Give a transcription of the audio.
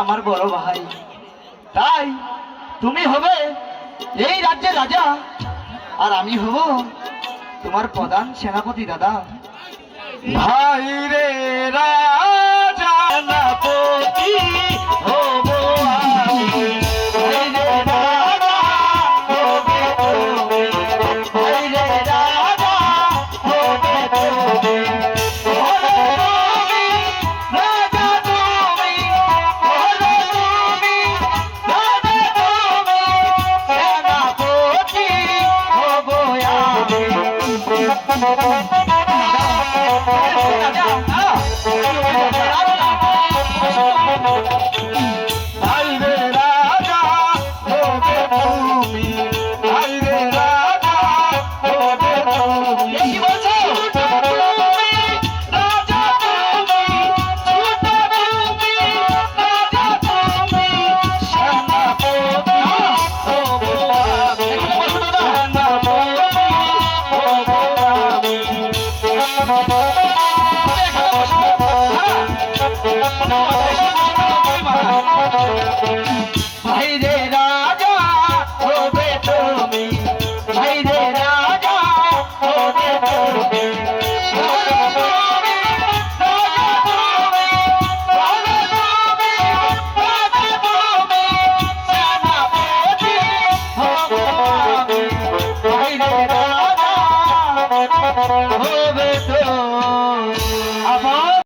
আমার বড় ভাই। তাই তুমি হবে এই রাজ্যের রাজা, আর আমি হব তোমার প্রধান সেনাপতি দাদা। ভাই রে রা 가자. Thank you. হবে তো